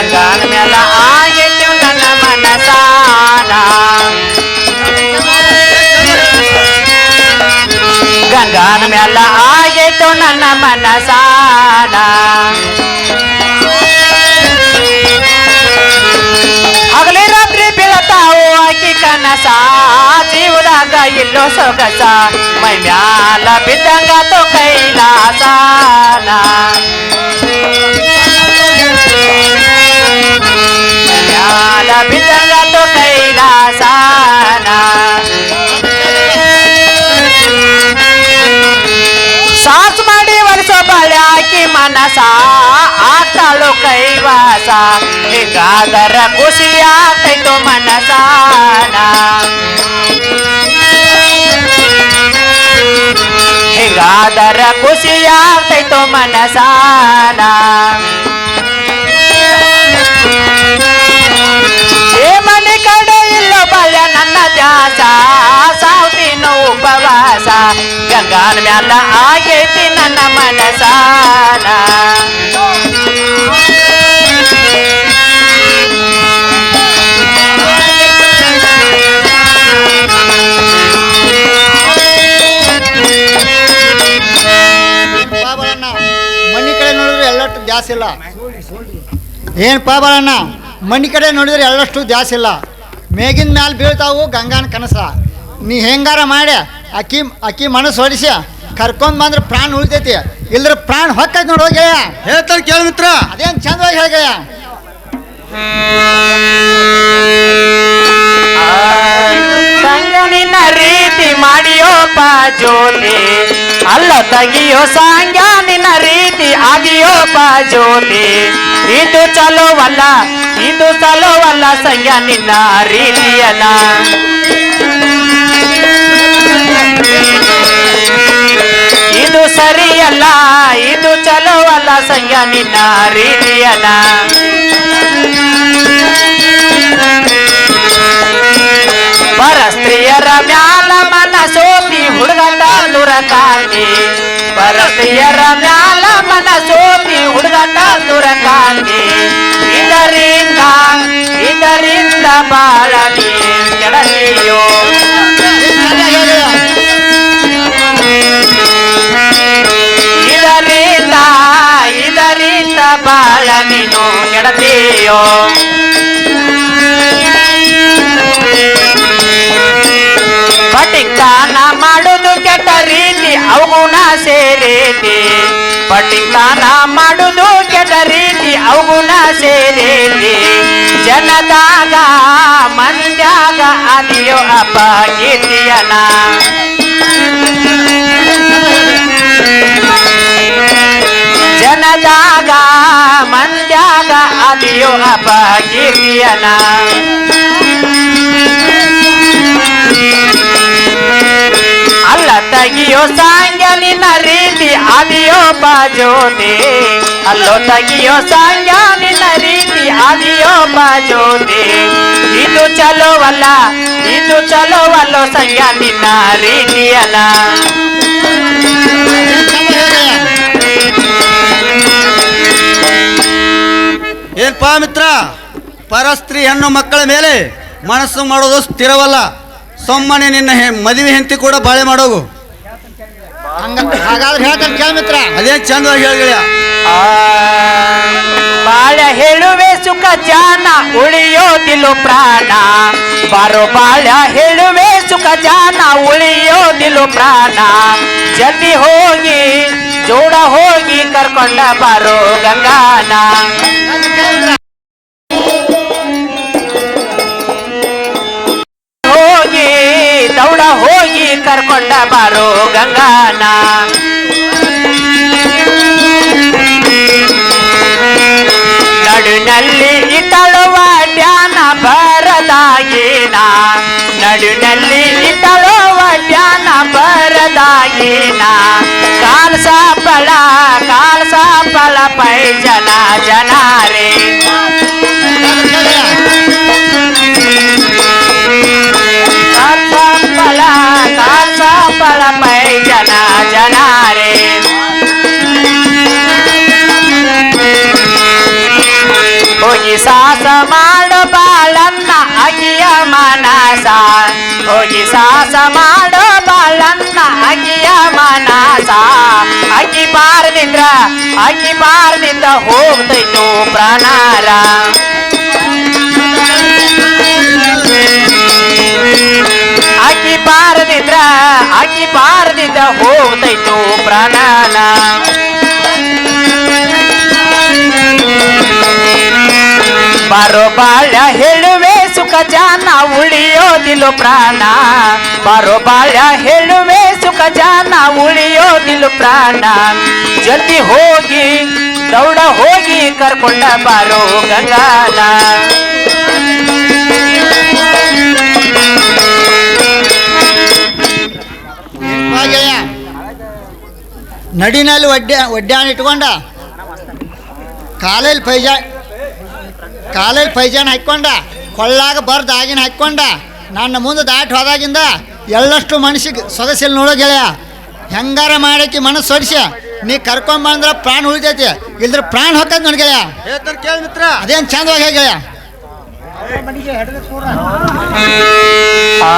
ಗಂಗಾನ ಮ್ಯಾಲ ಆಗೈತಿ ನನ್ನ ಮನಸಾನ ಗಂಗಾನ ಮ್ಯಾಲ ಆಗೈತು ನನ್ನ ಮನಸಾನ ಹಗಲಿ ರಾತ್ರಿ ಬೀಳತಾವು ಆಕಿ ಕನಸ ಜೀವದಾಗ ಇಲ್ಲೋ ಸೊಗಸ ಮೈ ಮ್ಯಾಲ ಬಿದ್ದಂಗ ತೋ ಕೈಲಾಸನ ಮೈ ಮ್ಯಾಲ ಬಿದ್ದಂಗ ತೋ ಕೈಲಾಸನ ಸಾಸ್ ಮಾಡಿ ವರ್ಷ ಬಾಳೆ ಹಾಕಿ ಮನಸ ಆತಾಳು ಕೈವಾಸ ಹಿಂಗಾದರ ಖುಷಿ ಆಗ್ತೈತು ಮನಸಾನ ಹಿಂಗಾದರ ಖುಷಿ ಆಗ್ತೈತು ಮನಸಾನ ಏ ಗಂಗಾನ ಮ್ಯಾಲ ಆಗೇತಿ ನನ್ನ ಮನಸಾನ. ಏನ್ ಕಡೆ ನೋಡಿದ್ರೆ ಎಲ್ಲಷ್ಟು ಜಾಸ್ತಿ ಇಲ್ಲ. ಏನು ಪಾಬಳಣ್ಣ ಮಣ್ಣಿ ಕಡೆ ನೋಡಿದ್ರೆ ಎಲ್ಲಷ್ಟು ಜಾಸ್ತಿ ಇಲ್ಲ. ಮೇಗಿನ ಮ್ಯಾಲ ಬೀಳ್ತಾವು ಗಂಗಾನ ಕನಸ. ನೀ ಹೆಂಗಾರ ಮಾಡಿ ಅಕ್ಕಿ ಅಕ್ಕಿ ಮನಸ್ಸು ಹೊಡಿಸ ಕರ್ಕೊಂಡ್ ಬಂದ್ರೆ ಪ್ರಾಣ ಉಳಿತೈತಿ. ಇಲ್ದ್ರ ಪ್ರಾಣ ಹೊಕ್ಕೈತಿ ನೋಡೋ ಗೆಳೆಯ ಹೇಳ್ತಾರೆ ಕೇಳ ಮಿತ್ರ. ಅದೇನ್ ಚಂದವಾಗಿ ಹೇಳ ಸಂಗನಿನ ರೀತಿ ಮಾಡಿಯೋ ಜ್ಯೋತಿ. ಅಲ್ಲ ತಗಿಯೋ ಸಂಗ ನಿನ್ನ ರೀತಿ ಆಗಿಯೋ ಜ್ಯೋತಿ. ಇದು ಚಲೋವಲ್ಲ ಇದು ಚಲೋವಲ್ಲ ಸಂಗ ನಿನ್ನ ರೀತಿಯಲ್ಲ. ಸರಿಯಲ್ಲ ಇದು ಚಲೋವಲ್ಲ ಸಂಗ ನಿನ್ನ ರೀತಿಯಲ್ಲ ಪರಸ್ತ್ರೀಯರ ಮ್ಯಾಲ ಮನ ಸೋತಿ ಹುಡುಗಟ ದುರಕಾಂತಿ ಪರಸ್ತ್ರೀಯರ ಮ್ಯಾಲ ಮನ ಸೋತಿ ಹುಡುಗಟ ದುರಕಾಂತಿ ಇದರಿಂದ ಇದರಿಂದ ಬಾಳ ನೀ ಕೆಡಲಿಯೋ. ಬಾಳ ನೀನು ಕೆಡತೀಯೋ? ಪಟಿಂಗ್ತಾನ ಮಾಡುದು ಕೆಟ್ಟ ರೀತಿ, ಅವಗುಣ ಸೇರೇತಿ. ಪಟಿಂಗ್ತಾನ ಮಾಡುದು ಕೆಟ್ಟ ರೀತಿ, ಅವಗುಣ ಸೇರೇತಿ. ಜನದಾಗ, ಮಂದ್ಯಾಗ ಅದಿಯೋ ಕೀರ್ತಿಯನ. ಜನದಾಗ ಮಂದ್ಯಾಗ ಅದಿಯೋ ಅಪಕೀರ್ತಿಯನ ಅಲ್ಲ ತಗಿಯೋ ನಿನ್ನ ರೀತಿ ಆದಿಯೋ ಬಾಜೋತಿ ಅಲ್ಲೋ ತಗಿಯೋ ಸಾಂಗ್ಯ ನಿನ್ನ ರೀತಿ ಆದಿಯೋ ಬಾಜೋತಿ ಇದು ಚಲೋವಲ್ಲ, ಇದು ಚಲೋವಲ್ಲೋ ಸಂಗ್ಯ ನಿನ್ನ ರೀತಿಯಲ್ಲ. ಏನ್ಪಾ ಮಿತ್ರ? ಪರಸ್ತ್ರೀ ಹೆಣ್ಣು ಮಕ್ಕಳ ಮೇಲೆ ಮನಸ್ಸು ಮಾಡೋದು ಸ್ಥಿರವಲ್ಲ. ಸೊಮ್ಮನೆ ನಿನ್ನ ಮದುವೆ ಹೆಂಡತಿ ಕೂಡ ಬಾಳೆ ಮಾಡೋಗು. ಹಂಗ ಹಾಗಾದ್ರೆ ಹೇಳ್ತಾನೆ ಕೇಳ ಮಿತ್ರ. ಅದೇ ಚಂದ ಹೇಳಿಯ ಆ, ಬಾಳ ಹೇಳುವೆ ಸುಖ ಜಾನ ಉಳಿಯೋದಿಲು ಪ್ರಾಣ. ಬಾರೋ ಬಾಳ ಹೇಳುವೆ ಸುಖ ಜಾನ ಉಳಿಯೋದಿಲು ಪ್ರಾಣ. ಜಲ್ದಿ ಹೋಗಿ ಜೋಡ ಹೋಗಿ ಕರ್ಕೊಂಡ ಬಾರೋ ಗಂಗಾನ. ಹೋಗಿ, ದೌಡ ಹೋಗಿ ಕರ್ಕೊಂಡ ಬಾರೋ ಗಂಗಾನ. ನಡುನಲ್ಲಿ ಇತಳುವ ಧ್ಯಾನ ಬರದಾಗಿನ ನಡುನಲ್ಲಿ ಇತಳುವ ಧ್ಯಾನ ಬರದಾಗೇನ खालसा पला खालसा पला पै जना जना रे। खालसा पला खालसा पला पै जना जना रे। सास माल बालन्ना अगिय मनासा। होई सास माड ಮನಸ ಅಕ್ಕಿ ಬಾರದಿಂದ್ರ ಅಕ್ಕಿ ಬಾರದಿಂದ ಹೋಗ್ತೈತು ಪ್ರಾಣಾರ. ಅಕ್ಕಿ ಬಾರದಿದ್ರ ಅಕ್ಕಿ ಬಾರದಿಂದ ಹೋಗ್ತೈತು ಪ್ರಾಣಾನ ಬಾರೋ ಬಾಳ ಹೇಳುವೆ ಸುಖ ಜಾನ ಉಳಿಯೋದಿಲು ಪ್ರಾಣ. ಬಾರೋ ಬಾಳ ಹೇಳುವೆ ಸುಖ ಜಾನ ಉಳಿಯೋದಿಲು ಪ್ರಾಣ. ಜಲ್ದಿ ಹೋಗಿ, ದೌಡ ಹೋಗಿ ಕರ್ಕೊಂಡ ಬಾರೋ ಗಂಗಾನ. ನಡಿನಲ್ಲಿ ಒಡ್ಡ ಒಡ್ಡಾನ ಇಟ್ಕೊಂಡ? ಕಾಲಲ್ಲಿ ಪೈಜಾ ಕಾಲಲ್ಲಿ ಪೈಜಾನ ಹಾಕ್ಕೊಂಡ? ಕೊಳ್ಳಾಗ ಬರ್ದು ಆಗಿನ ಹಾಕ್ಕೊಂಡ. ನನ್ನ ಮುಂದೆ ದಾಟಿ ಹೋದಾಗಿಂದ ಎಳ್ಳಷ್ಟು ಮನಸ್ಸಿಗೆ ಸೊಗಸಿಲ್ ನೋಡೋ ಗೆಳೆಯ. ಹೆಂಗಾರ ಮಾಡಕ್ಕೆ ಮನಸ್ಸು ಸೊಡಿಸಿ ನೀ ಕರ್ಕೊಂಬಂದ್ರೆ ಪ್ರಾಣ ಉಳಿತೈತಿ. ಇಲ್ದ್ರ ಪ್ರಾಣ ಹೊಕ್ಕದ್ ನೋಡಿ ಗೆಳೆಯ. ಹೇಳ್ತಾನೆ ಕೇಳಿ ಮಿತ್ರ. ಅದೇನು ಚಂದವಾಗಿ ಗೆಳೆಯ? ಆ,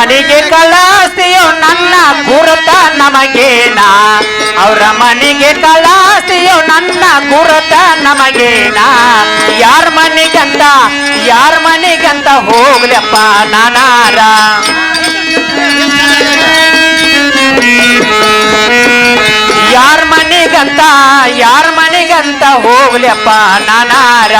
ಮನೆಗೆ ಕಲಾಸ್ತಿಯೋ ನನ್ನ ಗುರುತ ನಮಗೇನ? ಅವರ ಮನೆಗೆ ಕಲಾಸ್ತಿಯೋ ನನ್ನ ಗುರುತ ನಮಗೇನ? ಯಾರ ಮನೆಗಂತ ಯಾರ ಮನೆಗಂತ ಹೋಗ್ಲಪ್ಪ ನಾನಾರ? ಯಾರ ಮನೆಗಂತ ಯಾರ ಮನೆಗಂತ ಹೋಗ್ಲಪ್ಪ ನಾನಾರ?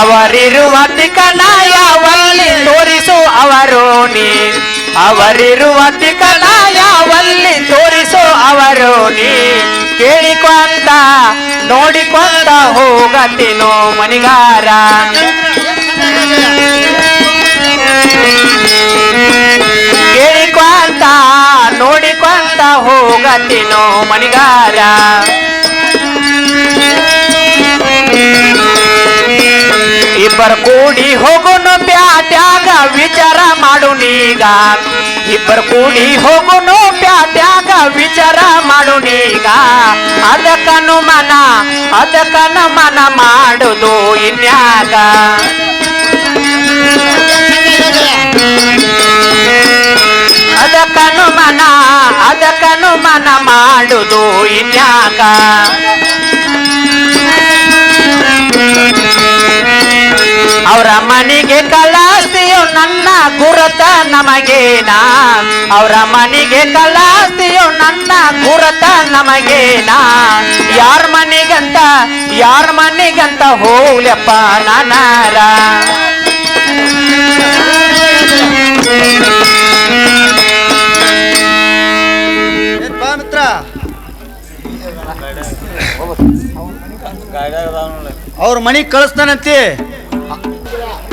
ಅವರಿರುವ ತಿಕನಾಯ ವಲ್ಲಿ ತೋರಿಸು ಅವರು ನೀ. ಅವರಿರುವ ತಿಕನಾಯ ವಲ್ಲಿ ತೋರಿಸು ಅವರು ನೀ. ಕೇಳಿಕೊಂಡ, ನೋಡಿಕೊಂಡ ಹೋಗತಿನೋ ಮನಿಗಾರ ಕೇಳಿಕೊಂತ ನೋಡಿಕೊಂತ ಹೋಗತಿನೋ ಮನಿಗಾರ ಇಬ್ಬರು ಕೂಡಿ ಹೋಗುನು ಪ್ಯಾಟ್ಯಾಗ ವಿಚಾರ ಮಾಡು ನೀಗ. ಇಬ್ಬರು ಕೂಡಿ ಹೋಗುನು ಪ್ಯಾಟ್ಯಾಗ ವಿಚಾರ ಮಾಡು ನೀಗ. ಅದಕ್ಕನು ಮನ ಅದಕ್ಕನು ಮನ ಮಾಡುದು ಇನ್ಯಾಗ. ಅದಕ್ಕನು ಮನ ಅದಕ್ಕನು ಮನ ಮಾಡುದು ಇನ್ಯಾಗ. ಅವರ ಮನೆಗೆ ಕಲಾಸ್ತಿಯು ನನ್ನ ಕುರತ ನಮಗೇನ ಅವರ ಮನೆಗೆ ಕಲಾಸ್ತಿಯು ನನ್ನ ನಮಗೆ ನಮಗೇನ ಯಾರ ಮನೆಗಂತ ಯಾರ ಮನೆಗಂತ ಹೋಗ್ಲಪ್ಪ ನಾನಾರ ಮಿತ್ರ. ಅವ್ರ ಮನೆಗೆ ಕಳಿಸ್ತಾನಂತಿ.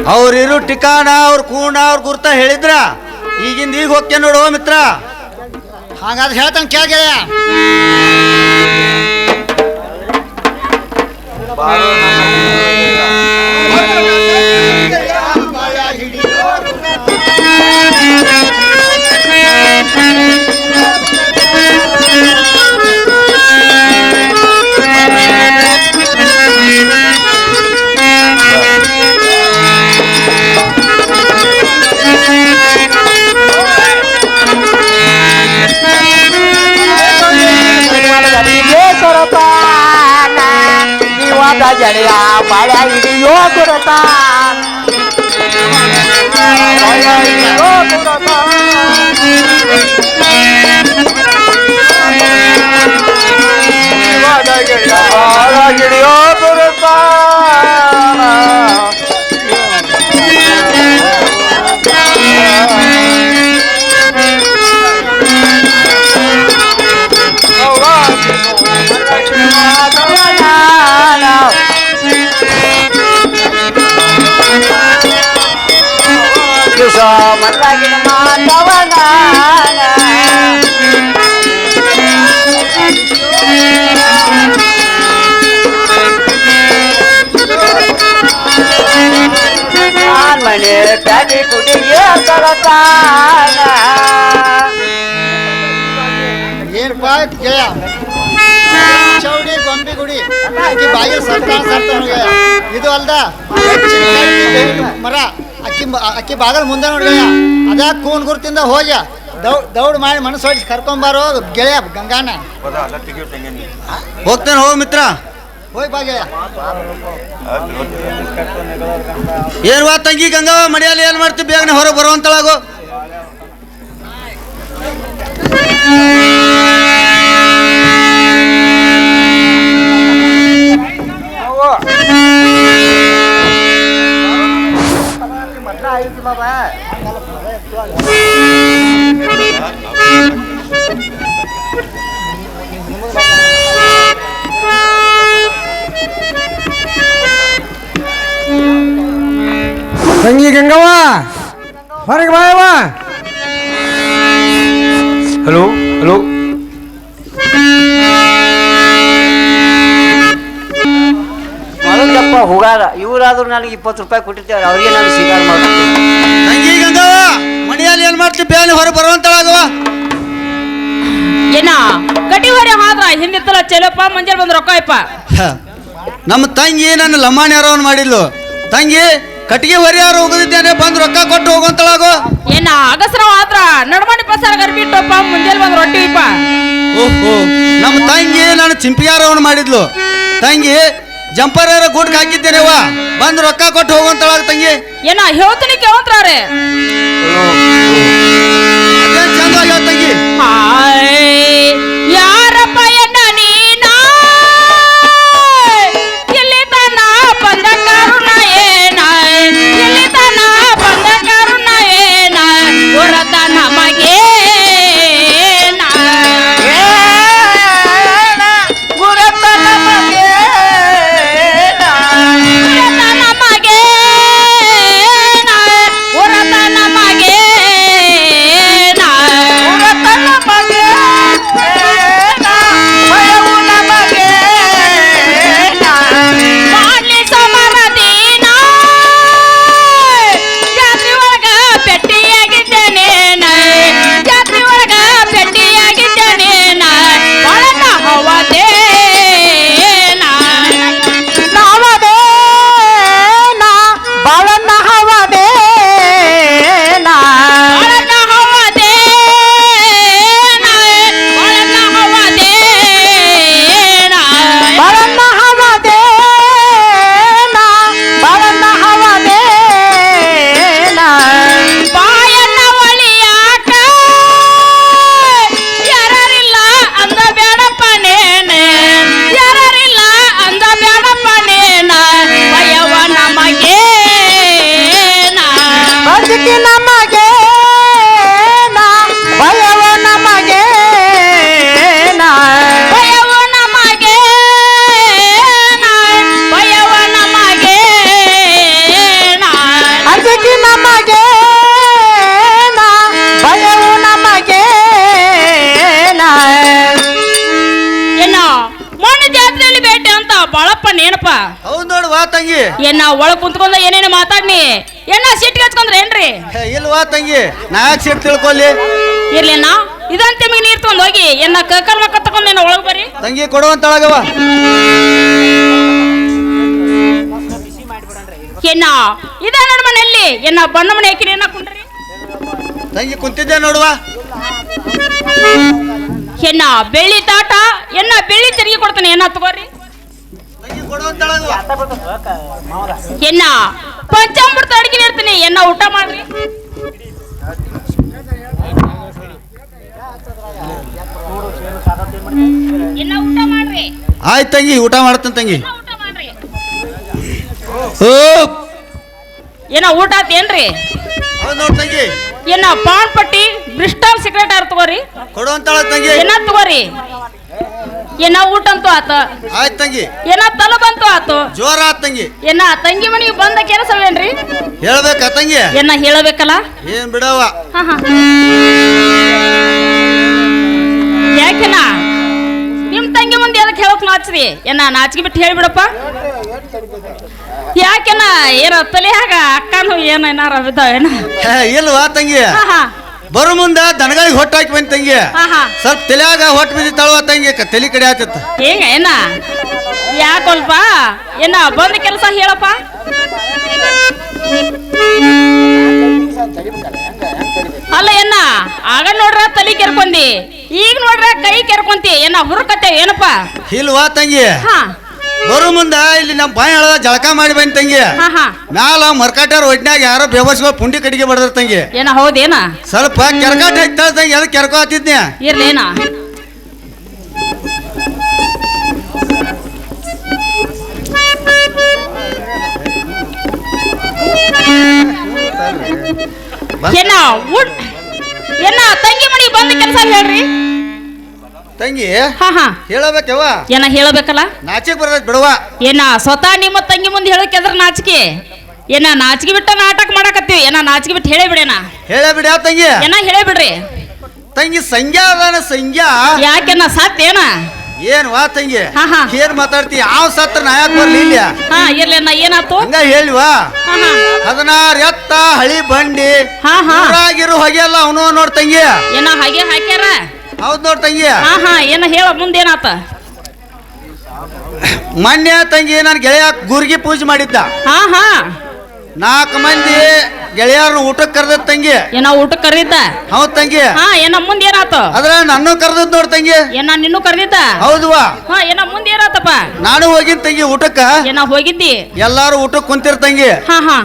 ಅವ್ರಿರು ಟಿಕಾಣ ಅವ್ರ ಕೂಣ, ಅವ್ರ ಗುರ್ತ ಹೇಳಿದ್ರ, ಈಗಿಂದ ಈಗ ಹೋಗ್ತೇನೆ ನೋಡು ಮಿತ್ರ. ಹಾಗಾದ್ರೆ ಹೇಳ್ತಾನೆ ಕೇಳ ಗೆಳೆಯ. ಬಾಳ ಹಿಡಿಯೋ ಗುರುತ ಬಾಳ ಹಿಡಿಯೋ ಗುರುತ. ಮಲ್ಲಾಗಿನ ಮಾತವನ ನಾನ್ ಮನೆ ಪ್ಯಾಟಿ ಕುಡಿಗೆ ತರತಾನ ಏನಪ್ಪ ಗೆಳೆಯ ಚೌಡಿ ಗೊಂಬೆ ಗುಡಿ ಆಕಿ ಬಾಗಿಲು ಸರ್ತಾನ ಸರ್ತಾನ ಹೋಗ್ಯಾಳ ಇದು ಅಲ್ದ? ಮರ. ಅಕ್ಕಿ ಅಕ್ಕಿ ಬಾಗಲ್ ಮುಂದೆ ನೋಡ್ಗಯ್ಯ ಅದ ಕೂನ್ ಗುರ್ತಿಂದ ಹೋಗ್ಯ. ದೌಡ್ ದೌಡ್ ಮಾಡಿ ಮನಸ್ಸು ಹೊಡಿಸಿ ಕರ್ಕೊಂಬಾರೋ ಗೆಳೆಯ ಗಂಗಾನ. ಹೋಗ್ತೇನೆ ಹೋಗ್ ಮಿತ್ರ. ಹೋಯ್ ಬಾಗೆ ಏನ್ ವಾ ತಂಗಿ ಗಂಗಾವ ಮಡಿಯಲ್ಲಿ ಏನ್ ಮಾಡ್ತಿ? ಬೇಗನೆ ಹೊರಗೆ ಬರುವಂತಳಾಗು ತಂಗಿ ಗಂಗವ್ವ ಹೊರಗೆ ಬಾಯವ್ವ ಹಲೋ ಹಲೋ ಮರದಪ್ಪ ಹುಗಾರ ಇವರಾದ್ರೂ ನನಗೆ ಇಪ್ಪತ್ತು ರೂಪಾಯಿ ಕೊಟ್ಟಿರ್ತೇವೆ ಅವ್ರಿಗೆ ನಾನು ಸ್ವೀಕಾರ ಮಾಡ್ತೀನಿ ತಂಗಿ ಗಂಗವ್ವ ಮನೆಯಲ್ಲಿ ಏನ್ ಮಾಡ್ತಿ? ಬೇಳೆ ಹೊರ ಬರುವಂತಳಾಗವ ಏನ? ಕಟಿ ಹೊರೆ ಹಾದ್ರ ಹಿಂದಿತ್ತಲ್ಲ ಚೆಲಪ್ಪ ಮಂಜಲ್ ಬಂದ್ ರೊಕ್ಕ ಅಯ್ಯಪ್ಪ. ನಮ್ಮ ತಂಗಿ ನನ್ನ ಲಂಬಾಣಿ ಯಾರವನ್ ಮಾಡಿದ್ಲು. ತಂಗಿ ಕಟ್ಟಿಗೆ ಹೊರಿಯಾರು ಹೋಗದಿದ್ದೇನೆ ಬಂದು ರೊಕ್ಕ ಕೊಟ್ಟು ಹೋಗುವಂತಳಾಗು. ಏನ ಅಗಸ್ರ ಮಾತ್ರ ನಡ್ಮಣಿ ಪಸಾರ ಬಿಟ್ಟಪ್ಪ ಮುಂಜಾನೆ ಬಂದ್ ರೊಟ್ಟಿ ಇಪ್ಪ. ಓಹೋ ನಮ್ಮ ತಂಗಿ ನಾನು ಚಿಂಪಿಗಾರವನ್ ಮಾಡಿದ್ಲು. ತಂಗಿ ಜಂಪರ್ ಗೂಡ್ಗೆ ಹಾಕಿದ್ದೇನೆವ್ವ ಬಂದ್ ರೊಕ್ಕ ಕೊಟ್ಟು ಹೋಗುವಂತಳಾಗ ತಂಗಿ. ಏನ ಹೇಳ್ತೀನಿ ಕೇಳ್ತಾರೆ ನಮಗೆ ಭಯವ ನಮಗೆ ಭಯವ ನಮಗೆ ಭಯವ ನಮಗೆ ಅದಕ್ಕೆ ನಮಗೆ ಭಯವು ನಮಗೆ ಏನ ಮೊನ್ನೆ ಜಾತ್ರೆಯಲ್ಲಿ ಭೇಟಿ ಅಂತ ಬಾಳಪ್ಪ ನೇನಪ್ಪ. ಹೌದು ನೋಡು ವಾ ತಂಗಿ. ಏನ ಒಳಗ್ ಕುಂತ್ಕೊಂಡ ಏನೇನು ಮಾತಾಡ್ನಿ ಏನ ಸಿಟ್ಟಿಗೆ ಹಚ್ಕೊಂಡ್ರೆ ಏನ್ರಿ ತಂಗಿ ನಾ ಯಾಕೆ ಸಿಟ್ಟು ತಿಳ್ಕೊಲ್ಲಿ ನಾ ಇದಂತ ನಿಮಗೆ ನೀರ್ ತಗೊಂಡ್ ಹೋಗಿ ಎನ್ನ ಕಕ್ಕಲ್ ಮಕ್ಕ ತಗೊಂಡ್ ಏನ ಒಳಗ್ ಬರ್ರಿ. ತಂಗಿ ಕೊಡುವಂತಳಗವ. ಎನ್ನ ಇದ ನಡ್ ಮನೆಯಲ್ಲಿ ಎನ್ನ ಬಣ್ಣ ಮನೆ ಹಾಕಿರಿ ಏನ ಕುಂಡ್ರಿ. ತಂಗಿ ಕುಂತಿದ್ದೆ ನೋಡುವ. ಎನ್ನ ಬೆಳ್ಳಿ ತಾಟ ಎನ್ನ ಬೆಳ್ಳಿ ತೆರಿಗೆ ಕೊಡ್ತಾನೆ ಏನ ತಗೋರಿ. ಎನ್ನ ಪಂಚಾಮೃತ ಅಡಿಗೆ ಇರ್ತೀನಿ ಎನ್ನ ಊಟ ಮಾಡ್ರಿ. ಆಯ್ತು ತಂಗಿ ಊಟ ಮಾಡ್ತೇನೆ ತಂಗಿ. ಏನ ಊಟ ಆತೇನ್ರಿ ನೋಡ್ ತಂಗಿ. ಏನ ಪಾನ್ ಪಟ್ಟಿ ಬ್ರಿಸ್ಟಾಲ್ ಸಿಗರೇಟ್ ಆರ್ ತಗೋರಿ. ಕೊಡುವಂತ ತಂಗಿ. ಏನ ತಗೋರಿ? ಏನ ಊಟ ಅಂತೂ ಆತ. ಆಯ್ತು ತಂಗಿ. ಏನ ತಲಬಂತು ಆತು. ಜೋರ ಆತ್ ತಂಗಿ. ಏನ ತಂಗಿ ಮನೆಗೆ ಬಂದ ಕೆಲಸವೇನ್ರಿ? ಹೇಳ್ಬೇಕಾ ತಂಗಿ? ಏನ ಹೇಳಬೇಕಲ್ಲ? ಏನ್ ಬಿಡವ ಹಾ ಹಾ. ಯಾಕೆನ? ನಿಮ್ ತಂಗಿ ಮುಂದೆ ಎದಕ್ಕೆ ಹೇಳಕ್ ನಾಚ್ರಿ? ಏನ ನಾಚಿಗೆ ಬಿಟ್ಟು ಹೇಳ್ಬಿಡಪ್ಪ. ಯಾಕೆನ? ಏನ ತಲೆ ಹಾಗ ಅಕ್ಕನು ಏನ ಏನಾರ ಬಿದ್ದಾವೇನ ಇಲ್ವಾ ತಂಗಿ? ಹಾ ಹಾ. ಬರು ಮುಂದ ದನಗಳಿಗೆ ಹೊಟ್ಟು ಹಾಕಿ ಬಂದ ತಂಗಿ. ಹಾ ಹಾ. ಸ್ವಲ್ಪ ತಲೆಯಾಗ ಹೊಟ್ಟು ತಳುವ ತಂಗಿ ಕ- ತಲೆ ಕಡೆ ಆತ ಹೆಂಗ ಏನ? ಯಾಕೊಲ್ಪ? ಏನ ಬಂದ ಕೆಲಸ ಹೇಳಪ್ಪ? ಅಲ್ಲ ಏನ? ಆಗ ನೋಡ್ರ ತಲಿ ಕೆರ್ಕೊಂಡಿ. ಈಗ ನೋಡ್ರ ಕೈ ಕೆರ್ಕೊಂತಿ. ಏನ ಹುರ್ಕತ್ತೆ ಏನಪ್ಪ? ಇಲ್ವಾ ತಂಗಿ? ಹಾ. ಬರೋ ಮುಂದ ಇಲ್ಲಿ ನಮ್ಮ ಬಾಯಿ ಹೇಳದ ಜಳಕ ಮಾಡಿ ಬಂದ್ ತಂಗಿ ಹಾ ಹಾ ಮ್ಯಾಲ ಮರ್ಕಾಟ್ಯಾರ ಒಟ್ನ್ಯಾಗ ಯಾರೋ ಬೇವಸ್ಗಳು ಪುಂಡಿ ಕಡಿಗೆ ಬಡದ್ರ ತಂಗಿ ಏನ ಹೌದೇನ ಸ್ವಲ್ಪ ಕೆರ್ಕಾಟ ಹಾಕ್ತಾಳ ತಂಗಿ ಅದಕ್ಕೆ ಕೆರ್ಕೋ ಹತ್ತಿದ್ನೆ ಇರ್ಲೇನ ಏನ ಊಟ್ ಏನ ತಂಗಿ ಮನಿ ಬಂದ ಕೆಲಸ ಹೇಳ್ರಿ ತಂಗಿ ಹಾ ಹಾ. ಹೇಳಬೇಕವ ಏನ ಹೇಳಬೇಕಲ್ಲ? ನಾಚಿಕ್ ಬರ್ತೈತಿ ಬಿಡುವ. ಏನ ಸ್ವತಃ ನಿಮ್ಮ ತಂಗಿ ಮುಂದೆ ಹೇಳಕ್ಕೆ ಅದ್ರ ನಾಚಿಕೆ? ಏನ ನಾಚಿಕೆ ಬಿಟ್ಟ ನಾಟಕ ಮಾಡಕತ್ತೀವಿ? ಏನ ನಾಚಿಕೆ ಬಿಟ್ಟು ಹೇಳೇ ಬಿಡೇನ ಹೇಳೇ ಬಿಡ ತಂಗಿ? ಏನ ಹೇಳೇ ಬಿಡ್ರಿ. ತಂಗಿ ಸಂಜ್ಞಾ ಅದಾನ ಸಂಜ್ಞಾ ಯಾಕೆನ ಸಾತ್ ಏನ? ಏನ್ ವಾ ತಂಗಿ? ಹಾ, ಹಾ. ಏನ್ ಮಾತಾಡ್ತಿ? ಯಾವ ಸತ್ರ ನಾ ಯಾಕೆ ಬರ್ಲಿ ಇಲ್ಲ? ಇರ್ಲೇನ ಏನಾತು? ಹಂಗ ಹೇಳಿವಾ? ಹದಿನಾರು ಎತ್ತ ಹಳಿ ಬಂಡಿ. ಹಾ, ಹಾ. ಊರಾಗಿರು ಹೊಗೆಲ್ಲ ಅವನು ನೋಡ್ ತಂಗಿ. ಏನ ಹಾಗೆ ಹಾಕ್ಯಾರ? ಹೌದ್ ನೋಡ್ ತಂಗಿ. ಹಾ ಹಾ ಏನ ಹೇಳ ಮುಂದೇನಾತ? ಮೊನ್ನೆ ತಂಗಿ ನನ್ನ ಗೆಳೆಯ ಗುರ್ಗಿ ಪೂಜೆ ಮಾಡಿದ್ದ. ಹಾ ಹಾ. ನಾಲ್ಕು ಮಂದಿ ಗೆಳೆಯರು ಊಟಕ್ಕೆ ಕರೆದ ತಂಗಿ. ಏನೋ ಊಟಕ್ಕೆ ಕರೆದಿದ್ದ? ಹೌದ್ ತಂಗಿ. ಹಾ ಏನ ಏನಾತ ಅದ್ರ ನನ್ನ ಕರೆದದ್ ನೋಡ್ ತಂಗಿ. ಏನ ನಿನ್ನೂ ಕರೆದಿದ್ದ? ಹೌದ್ವಾ ಹಾ ಏನ ಮುಂದೇನಾತಪ್ಪ? ನಾನು ಹೋಗಿದ್ದ ತಂಗಿ ಊಟಕ್ಕ. ಏನ ಹೋಗಿದ್ದಿ? ಎಲ್ಲಾರು ಊಟಕ್ಕೆ ಕುಂತಿರ್ ತಂಗಿ. ಹಾ ಹಾ.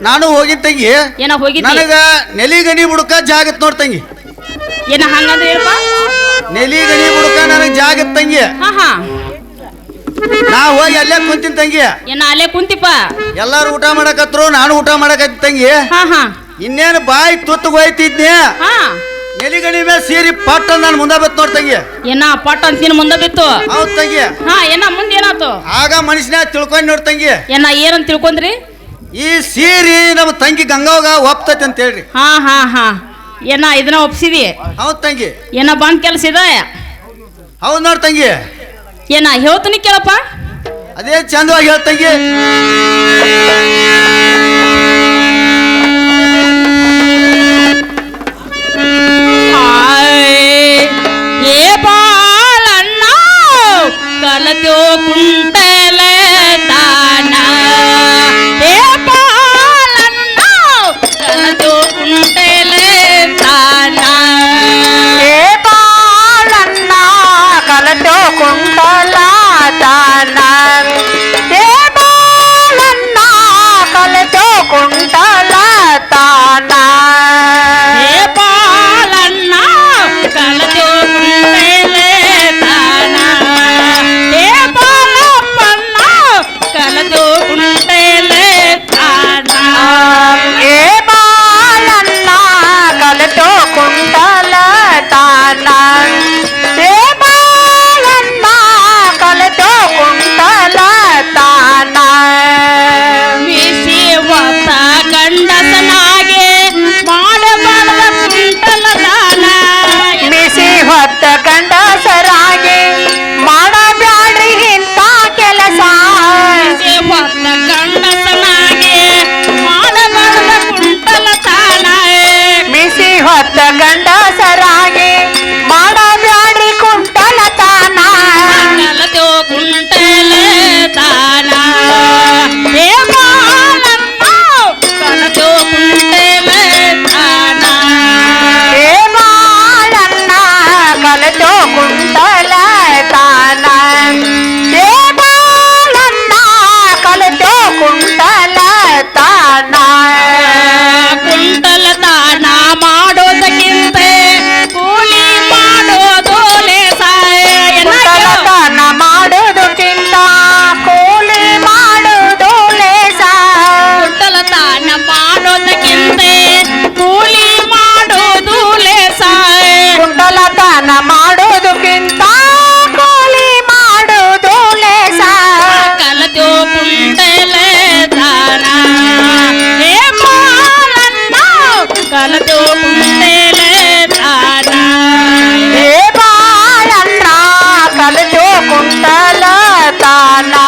ನಾನು ಹೋಗಿದ್ದ ತಂಗಿ. ಏನ ಹೋಗಿದ್ದಿ? ನನಗ ನೆಲಿಗನಿ ಬುಡಕ ಜಾಗತ್ ನೋಡ್ ತಂಗಿ. ಏನ ಹಂಗಂದ್ರೆ ಹೇಳಪ್ಪ? ನೆಲಿಗನಿ ಹುಡುಕ ನನಗೆ ಜಾಗ ತಂಗಿ ಹಾ ಹಾ. ನಾ ಹೋಗಿ ಅಲ್ಲೇ ಕುಂತಿನ ತಂಗಿ. ಏನ ಅಲ್ಲೇ ಕುಂತಿಪ್ಪ? ಎಲ್ಲಾರು ಊಟ ಮಾಡಕತ್ರು ನಾನು ಊಟ ಮಾಡಕತ್ತಿ ತಂಗಿ. ಹಾ ಹಾ. ಇನ್ನೇನು ಬಾಯಿ ತುತ್ತು ಹೋಯ್ತಿದ್ನಿ. ಹಾ. ನೆಲಿಗಣಿ ಮೇಲೆ ಸೀರಿ ಪಟ್ಟ ನಾನು ಮುಂದೆ ಬಿತ್ತು ನೋಡ್ ತಂಗಿ. ಏನ ಪಟ್ಟ ಅಂತ ಮುಂದೆ ಬಿತ್ತು? ಹೌದ್ ತಂಗಿ. ಹಾ ಏನ ಮುಂದೆ ಏನಾಯ್ತು ಆಗ ಮನುಷ್ಯನ ತಿಳ್ಕೊಂಡ್ ನೋಡ್ ತಂಗಿ. ಏನ ಏನಂತ ತಿಳ್ಕೊಂಡ್ರಿ? ಈ ಸೀರಿ ನಮ್ಮ ತಂಗಿ ಗಂಗಾವಗ ಒಪ್ತೈತಿ ಅಂತ ಹೇಳ್ರಿ. ಹಾ ಹಾ ಹಾ. ಏನ ಇದನ್ನ ಒಪ್ಸಿದಿ? ಹೌದ್ ತಂಗಿ. ಏನ ಬಂದ್ ಕೆಲಸ ಇದೆ? ಹೌದ್ ನೋಡ್ ತಂಗಿ. ಏನ ಹೇಳ್ತೀನಿ ಕೇಳಪ್ಪ. ಅದೇ ಚಂದವಾಗಿ ಹೇಳ್ ತಂಗಿ. ಆಯ್, ಏ ಬಾಳಣ್ಣ ಕಲತೋ ಕುಂಟಲ la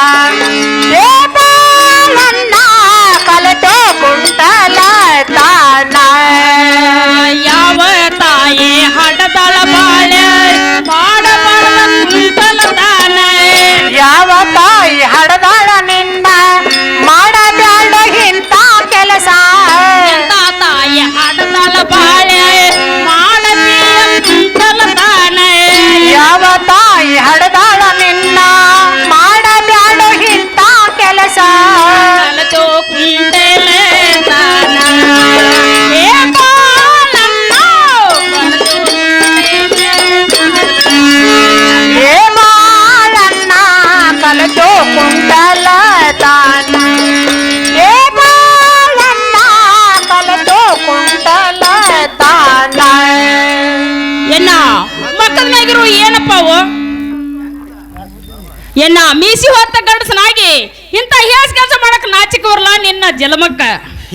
ಎನ್ನ ಮೀಸಿ ಹೊತ್ತ ಗಂಡಸನಾಗಿ ಇಂಥ ಹೇಸ್ ಕೆಲಸ ಮಾಡಕ್ ನಾಚಿಕ ಬರಲ್ಲ ನಿನ್ನ ಜಲಮಕ್ಕ.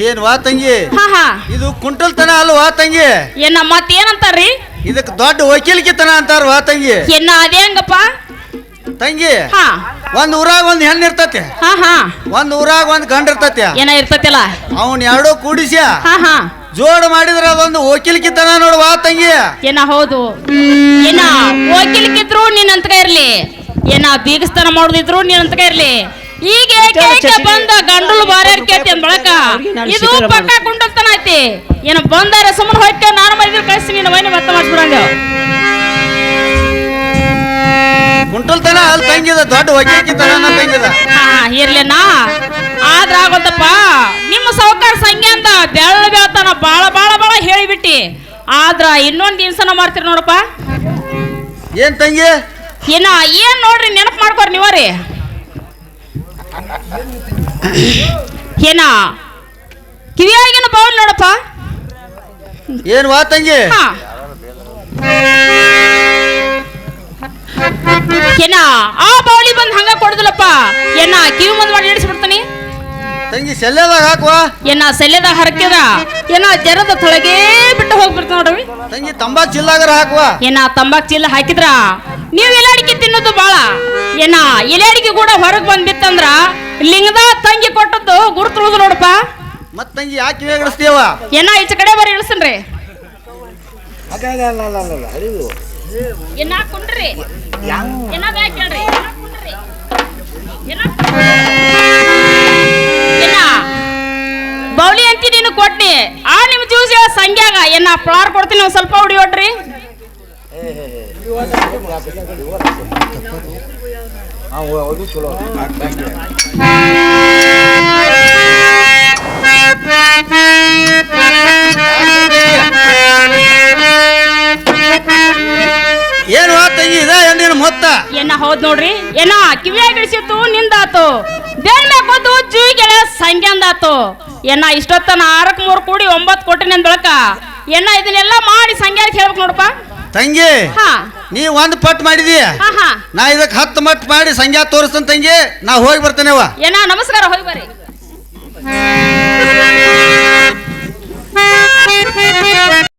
ಏನ್ ವಾ ತಂಗಿ? ಹಾ ಹಾ. ಇದು ಕುಂಟಲ್ತನ ಅಲ್ವಾ ತಂಗಿ? ಎನ್ನ ಮತ್ತೇನಂತಾರ್ರಿ? ಇದಕ್ ದೊಡ್ಡ ವಕೀಲಿಕೆತನ ಅಂತಾರ ವಾ ತಂಗಿ. ಎನ್ನ ಅದೇ ಹಂಗಪ್ಪ? ತಂಗಿ ಹಾ. ಒಂದ್ ಊರಾಗ ಒಂದ್ ಹೆಣ್ಣು ಇರ್ತತಿ. ಹಾ ಹಾ. ಒಂದ್ ಊರಾಗ ಒಂದ್ ಗಂಡ ಇರ್ತತಿ. ಏನ ಇರ್ತತಿಲ್ಲ? ಅವನ್ ಎರಡೂ ಕೂಡಿಸಿ ಹಾ ಹಾ. ಜೋಡ್ ಮಾಡಿದ್ರ ಅದೊಂದು ವಕೀಲಿಕೆತನ ನೋಡು ವಾ ತಂಗಿ. ಏನ ಹೌದು. ಏನ ವಕೀಲಿಕಿದ್ರು ನಿನ್ನಂತ ಇರ್ಲಿ. ಏನ ಬೀಗಸ್ತನ ಮಾಡುದಿದ್ರು ನೀನ್ ಅಂತಕ ಇರ್ಲಿ ಈಗ ಬಂದ ಗಂಡಲು ಬಾರ್ಯಾರ ಕೇತಿ ಅಂದ್ ಬಳಕ ಇದು ಪಕ್ಕ ಕುಂಡಲ್ತನ ಐತಿ. ಏನ ಬಂದಾರ ಸುಮ್ಮನೆ ಹೋಯ್ಕ ನಾನು ಮರಿದ್ರೆ ಕಳಿಸಿ ನಿನ್ನ ಮೈನ ಮತ್ತೆ ಮಾಡಿಸ್ಬಿಡಂಗ. ಕುಂಟಲ್ತನ ಅಲ್ಲಿ ತಂಗಿದ ದೊಡ್ಡ ತಂಗಿದ. ಹಾ ಇರ್ಲೇನಾ? ಆದ್ರ ಆಗೋದಪ್ಪ ನಿಮ್ಮ ಸಾವುಕಾರ ಸಂಖ್ಯೆ ಅಂತ ಬೆಳ ಬೆಳ್ತಾನ ಬಾಳ ಬಾಳ ಬಾಳ ಹೇಳಿಬಿಟ್ಟಿ. ಆದ್ರ ಇನ್ನೊಂದು ದಿನಸನ ಮಾಡ್ತೀರಿ ನೋಡಪ್ಪ. ಏನ್ ತಂಗಿ? ಏನ ಏನ್ ನೋಡ್ರಿ ನೆನಪು ಮಾಡ್ಕೋರಿ ನೀವರಿ ಏನ? ಕಿವಿಯಾಗಿನ ಬೌಲ್ ನೋಡಪ್ಪ. ಏನ್ ವಾ ತಂಗಿ? ಏನ ಆ ಬೌಲಿ ಬಂದ್ ಹಂಗ ಕೊಡುದಿಲ್ಲಪ್ಪ. ಏನ ಕಿವಿ ಮುಂದೆ ಮಾಡಿ ಇಡಿಸ್ಬಿಡ್ತಾನಿ ತಂಗಿ ಸೆಲ್ಲೆದಾಗ ಹಾಕುವ ಏನ ಸೆಲ್ಯದಾಗ ಹರಕಿದ ಏನ ಜರದ ತೊಳಗೇ ಬಿಟ್ಟು ಹೋಗ್ಬಿಡ್ತ ನೋಡ್ರಿ. ತಂಗಿ ತಂಬಾಕ್ ಚಿಲ್ಲಾಗರ ಹಾಕುವ ಏನ ತಂಬಾಕ್ ಚೀಲ ಹಾಕಿದ್ರ? ನೀವ್ ಎಲೆ ಅಡಿಕೆ ತಿನ್ನೋದು ಬಾಳ. ಏನ ಎಲೆ ಅಡಿಕೆ ಕೂಡ ಹೊರಗ್ ಬಂದ್ ಬಿತ್ತಂದ್ರ ಲಿಂಗದ ತಂಗಿ ಕೊಟ್ಟದ್ದು ಗುರುತು ನೋಡಪ್ಪ. ಮತ್ ತಂಗಿ ಯಾಕೆ ಇಳಿಸ್ತೀವ ಏನ ಈಚೆ ಕಡೆ ಬರೀ ಇಳಿಸನ್ರಿ ಏನ ಕುಂಡ್ರಿ? ಏನ ಬ್ಯಾಕ್ ಹೇಳ್ರಿ? ಬೌಲಿ ಅಂತ ನೀನು ಕೊಟ್ಟಿ ಆ ನಿಮ್ ಜ್ಯೂಸ್ ಸಂಗ್ಯಾಗ? ಏನ ಫ್ಲಾರ್ ಕೊಡ್ತೀನಿ ಒಂದ್ ಸ್ವಲ್ಪ ಹೊಡಿ ಹೊಡ್ರಿ ಏನ್ ವಾ ತಂಗಿ ಇದೆ? ಹೆಣ್ಣಿನ ಮೊತ್ತ? ಏನ ಹೌದ್ ನೋಡ್ರಿ? ಏನ ಕಿವಿಯಾಗ ಇಳಿಸಿತ್ತು ನಿಂದಾತು. ಬೇರೆ ಮೇಕೋದು ಜೀವಿಗೆಳೆ ಸಂಗ್ಯಾಂದಾತು. ಏನ ಇಷ್ಟೊತ್ತನ ಆರಕ್ ಕೋಟಿ ಕೂಡಿ ಕೋಟಿ ಕೊಟ್ಟಿನ ಬೆಳಕ ಏನ ಇದನ್ನೆಲ್ಲ ಮಾಡಿ ಸಂಗ್ಯಾರಿಗೆ ಹೇಳ್ಬೇಕು ನೋಡಪ್ಪ ತಂಗಿ ಹಾ. ನೀ ಒಂದ್ ಪಟ್ ಮಾಡಿದಿ? ನಾ ಇದಕ್ ಹತ್ತು ಮಟ್ ಮಾಡಿ ಸಂಗ್ಯಾ ತೋರಿಸ್ತಂತ ತಂಗಿ ನಾ ಹೋಗಿ ಬರ್ತೇನೆ ಏನ ನಮಸ್ಕಾರ ಹೋಗಿ ಬರ್ರಿ.